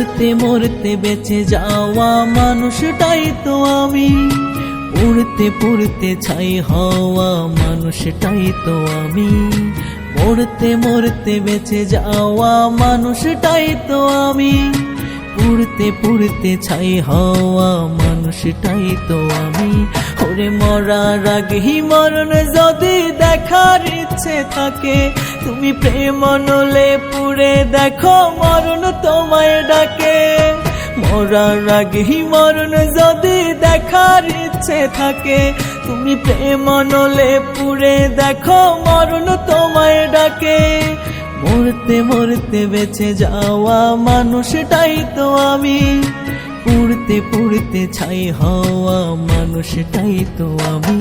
মরতে মরতে বেঁচে যাওয়া মানুষটাই তো আমি। উড়তে পড়তে ছাই হওয়া মানুষটাই তো আমি। মরতে মরতে বেঁচে যাওয়া মানুষটাই তো আমি। পড়তে পড়তে ছাই হওয়া মানুষটাই তো আমি। ওরে মরার আগেই মরণ যদি দেখার ইচ্ছে থাকে, তুমি প্রেম নলে পুড়ে দেখো মরণ তোমায় ডাকে। মরার আগেই মরণ যদি দেখার ইচ্ছে থাকে, তুমি প্রেম নলে পুড়ে দেখো মরণ তোমায় ডাকে। মরতে মরতে বেঁচে যাওয়া মানুষটাই তো আমি। পুড়তে পুড়তে ছাই হওয়া মানুষটাই তো আমি।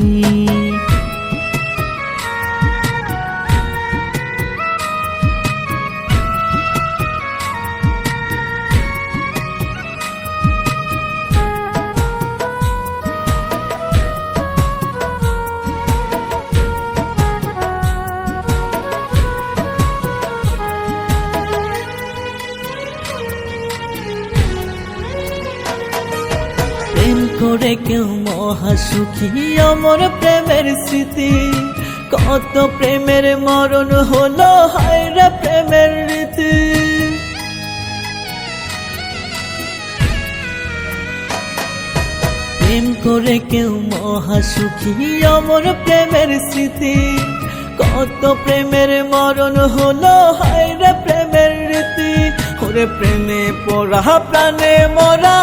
প্রেম করে কেউ মহাসুখী অমর প্রেমের স্মৃতি, কত প্রেমের মরণ হলো হায়রা প্রেমের রীতি। প্রেম করে কেউ মহাসুখী অমর প্রেমের স্মৃতি, কত প্রেমের মরণ হলো হায়রে প্রেমের রীতি। ওরে প্রেমে পড়া, প্রাণে মরা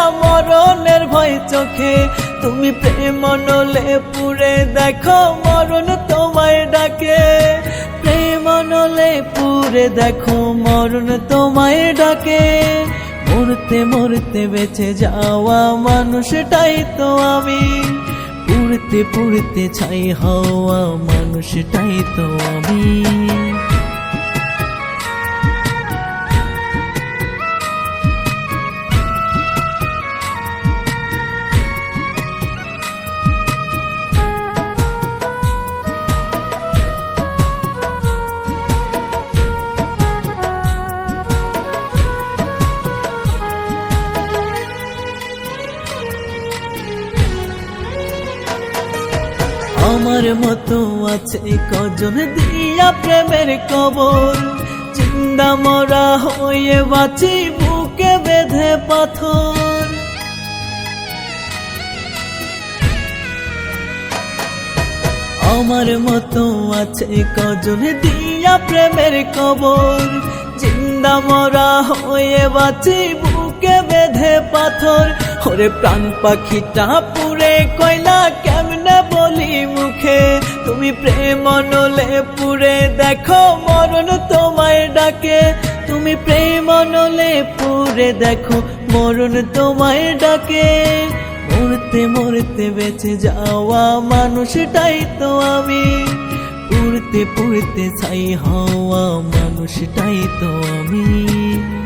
চোখে। তুমি প্রেম নলে পুরে দেখো, মরণ তোমায় ডাকে। প্রেম নলে পুরে দেখো, মরণ তোমায় ডাকে। মরতে মরতে বেঁচে যাওয়া মানুষটাই তো আমি। পুড়তে পুড়তে ছাই হওয়া মানুষটাই তো আমি। আমার মতো আছে কজন দিয়া প্রেমের কবর। চিন্তা মরা হয়ে বাঁচি, বুকে বেঁধে পাথর। আমার মতো আছে কজন দিয়া প্রেমের কবর। জিন্দা মরা হয়ে বাঁচি, বুকে বেঁধে পাথর। ওরে প্রাণ পাখিটা পুরে কয়লা মুখে, তুমি প্রেম নলে পুরে দেখো, মরণ তোমায় ডাকে। তুমি প্রেম নলে পুরে দেখো, মরণ তোমায় ডাকে। মরতে মরতে বেঁচে যাওয়া মানুষটাই তো আমি। পুড়তে পুড়তে ছাই হওয়া মানুষটাই তো আমি।